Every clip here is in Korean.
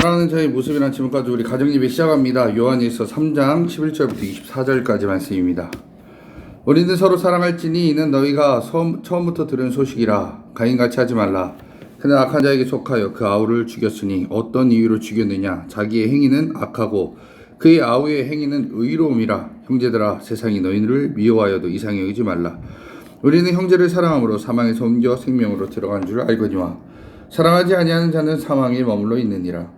사랑하는 저희 모습이란 지금까지 우리 가정예배 시작합니다. 요한일서 3장 11절부터 24절까지 말씀입니다. 우리는 서로 사랑할지니 이는 너희가 처음, 처음부터 들은 소식이라 가인같이 하지 말라. 그는 악한 자에게 속하여 그 아우를 죽였으니 어떤 이유로 죽였느냐 자기의 행위는 악하고 그의 아우의 행위는 의로움이라 형제들아 세상이 너희를 미워하여도 이상히 여기지 말라. 우리는 형제를 사랑함으로 사망에서 옮겨 생명으로 들어간 줄 알거니와 사랑하지 아니하는 자는 사망에 머물러 있느니라.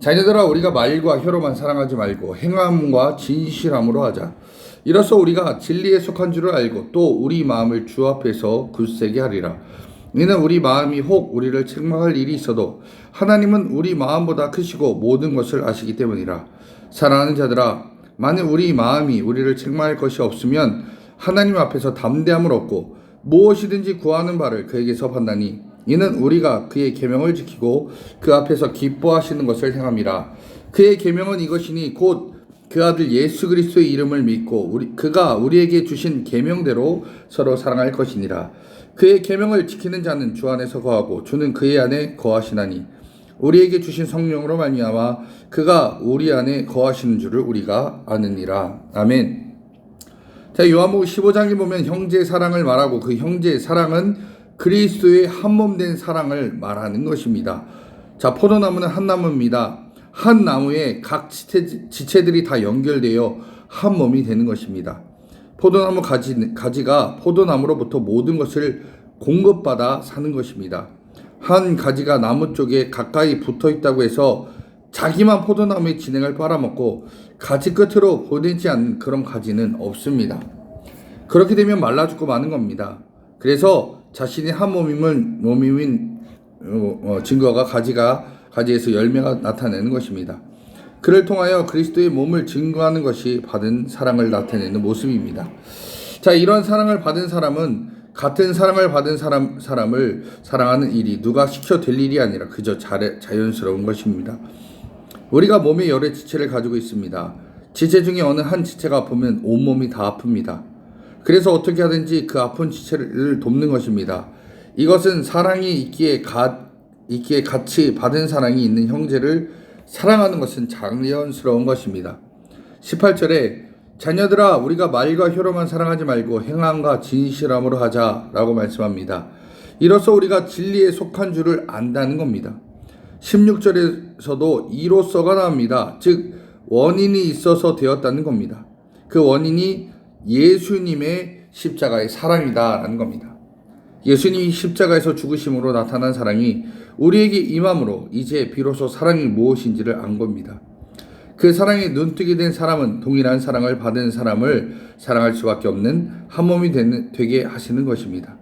자녀들아 우리가 말과 혀로만 사랑하지 말고 행함과 진실함으로 하자. 이로써 우리가 진리에 속한 줄을 알고 또 우리 마음을 주 앞에서 굳세게 하리라. 이는 우리 마음이 혹 우리를 책망할 일이 있어도 하나님은 우리 마음보다 크시고 모든 것을 아시기 때문이라. 사랑하는 자들아, 만일 우리 마음이 우리를 책망할 것이 없으면 하나님 앞에서 담대함을 얻고 무엇이든지 구하는 바를 그에게서 받나니 이는 우리가 그의 계명을 지키고 그 앞에서 기뻐하시는 것을 행함이라. 그의 계명은 이것이니 곧 그 아들 예수 그리스도의 이름을 믿고 우리 그가 우리에게 주신 계명대로 서로 사랑할 것이니라. 그의 계명을 지키는 자는 주 안에서 거하고 주는 그의 안에 거하시나니 우리에게 주신 성령으로 말미암아 그가 우리 안에 거하시는 줄을 우리가 아느니라. 아멘. 자, 요한복음 15장에 보면 형제의 사랑을 말하고 그 형제의 사랑은 그리스도의 한 몸 된 사랑을 말하는 것입니다. 자, 포도나무는 한 나무입니다. 한 나무에 각 지체, 지체 들이 다 연결되어 한 몸이 되는 것입니다. 포도나무 가지, 가지가 포도나무로부터 모든 것을 공급받아 사는 것입니다. 한 가지가 나무 쪽에 가까이 붙어 있다고 해서 자기만 포도나무의 진행을 빨아먹고 가지 끝으로 보내지 않는 그런 가지는 없습니다. 그렇게 되면 말라 죽고 마는 겁니다. 그래서 자신이 한 몸임을 몸임인 어, 어, 증거가 가지가 가지에서 열매가 나타내는 것입니다. 그를 통하여 그리스도의 몸을 증거하는 것이 받은 사랑을 나타내는 모습입니다. 자, 이런 사랑을 받은 사람은 같은 사랑을 받은 사람, 사람을 사랑하는 일이 누가 시켜 될 일이 아니라 그저 자, 자연스러운 것입니다. 우리가 몸에 여러 지체를 가지고 있습니다. 지체 중에 어느 한 지체가 아프면 온몸이 다 아픕니다. 그래서 어떻게 하든지 그 아픈 지체를 돕는 것입니다. 이것은 사랑이 있기에 가, 있기에 같이 받은 사랑이 있는 형제를 사랑하는 것은 자연스러운 것입니다. 18절에 자녀들아 우리가 말과 혀로만 사랑하지 말고 행함과 진실함으로 하자라고 말씀합니다. 이로써 우리가 진리에 속한 줄을 안다는 겁니다. 16절에서도 이로써가 나옵니다. 즉 원인이 있어서 되었다는 겁니다. 그 원인이 예수님의 십자가의 사랑이다라는 겁니다. 예수님이 십자가에서 죽으심으로 나타난 사랑이 우리에게 임함으로 이제 비로소 사랑이 무엇인지를 안 겁니다. 그 사랑에 눈뜨게 된 사람은 동일한 사랑을 받은 사람을 사랑할 수밖에 없는 한 몸이 되게 하시는 것입니다.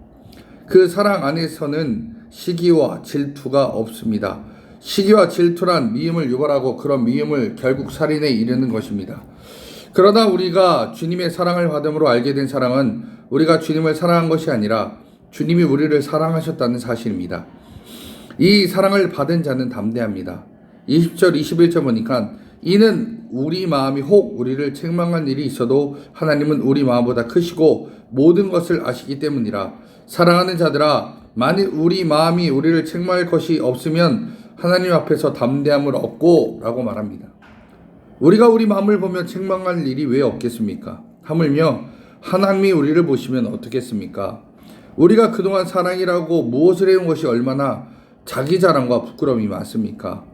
그 사랑 안에서는 시기와 질투가 없습니다. 시기와 질투란 미움을 유발하고 그런 미움을 결국 살인에 이르는 것입니다. 그러나 우리가 주님의 사랑을 받음으로 알게 된 사랑은 우리가 주님을 사랑한 것이 아니라 주님이 우리를 사랑하셨다는 사실입니다. 이 사랑을 받은 자는 담대합니다. 20절, 21절 보니까 이는 우리 마음이 혹 우리를 책망한 일이 있어도 하나님은 우리 마음보다 크시고 모든 것을 아시기 때문이라 사랑하는 자들아 만일 우리 마음이 우리를 책망할 것이 없으면 하나님 앞에서 담대함을 얻고 라고 말합니다. 우리가 우리 마음을 보며 책망할 일이 왜 없겠습니까? 하물며 하나님이 우리를 보시면 어떻겠습니까? 우리가 그동안 사랑이라고 무엇을 해온 것이 얼마나 자기 자랑과 부끄러움이 많습니까?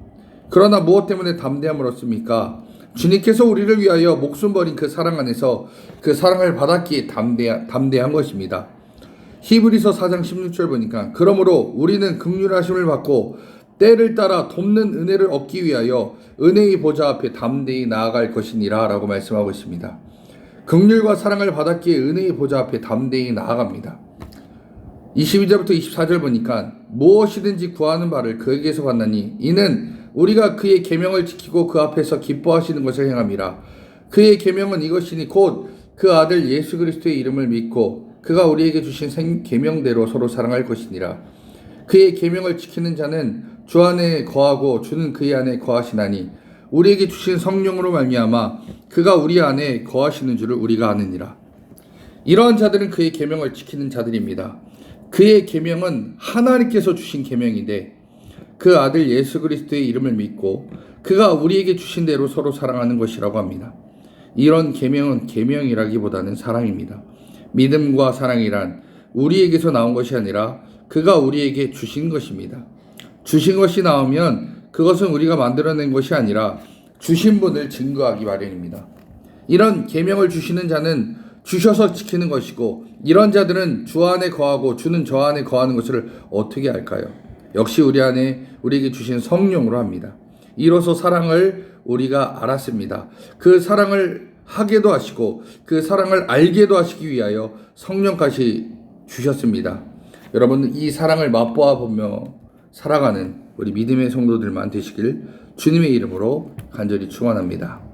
그러나 무엇 때문에 담대함을 얻습니까? 주님께서 우리를 위하여 목숨 버린 그 사랑 안에서 그 사랑을 받았기에 담대, 담대한 것입니다. 히브리서 4장 16절 보니까 그러므로 우리는 극률하심을 받고 때를 따라 돕는 은혜를 얻기 위하여 은혜의 보좌 앞에 담대히 나아갈 것이니라 라고 말씀하고 있습니다. 극률과 사랑을 받았기에 은혜의 보좌 앞에 담대히 나아갑니다. 22절부터 24절 보니까 무엇이든지 구하는 바를 그에게서 받나니 이는 우리가 그의 계명을 지키고 그 앞에서 기뻐하시는 것을 행함이라 그의 계명은 이것이니 곧 그 아들 예수 그리스도의 이름을 믿고 그가 우리에게 주신 생 계명대로 서로 사랑할 것이니라. 그의 계명을 지키는 자는 주 안에 거하고 주는 그의 안에 거하시나니 우리에게 주신 성령으로 말미암아 그가 우리 안에 거하시는 줄을 우리가 아느니라. 이러한 자들은 그의 계명을 지키는 자들입니다. 그의 계명은 하나님께서 주신 계명인데 그 아들 예수 그리스도의 이름을 믿고 그가 우리에게 주신 대로 서로 사랑하는 것이라고 합니다. 이런 계명은 계명이라기보다는 사랑입니다. 믿음과 사랑이란 우리에게서 나온 것이 아니라 그가 우리에게 주신 것입니다. 주신 것이 나오면 그것은 우리가 만들어낸 것이 아니라 주신 분을 증거하기 마련입니다. 이런 계명을 주시는 자는 주셔서 지키는 것이고 이런 자들은 주 안에 거하고 주는 저 안에 거하는 것을 어떻게 할까요? 역시 우리 안에 우리에게 주신 성령으로 합니다. 이로써 사랑을 우리가 알았습니다. 그 사랑을 하게도 하시고 그 사랑을 알게도 하시기 위하여 성령까지 주셨습니다. 여러분 이 사랑을 맛보아 보며 살아가는 우리 믿음의 성도들만 되시길 주님의 이름으로 간절히 축원합니다.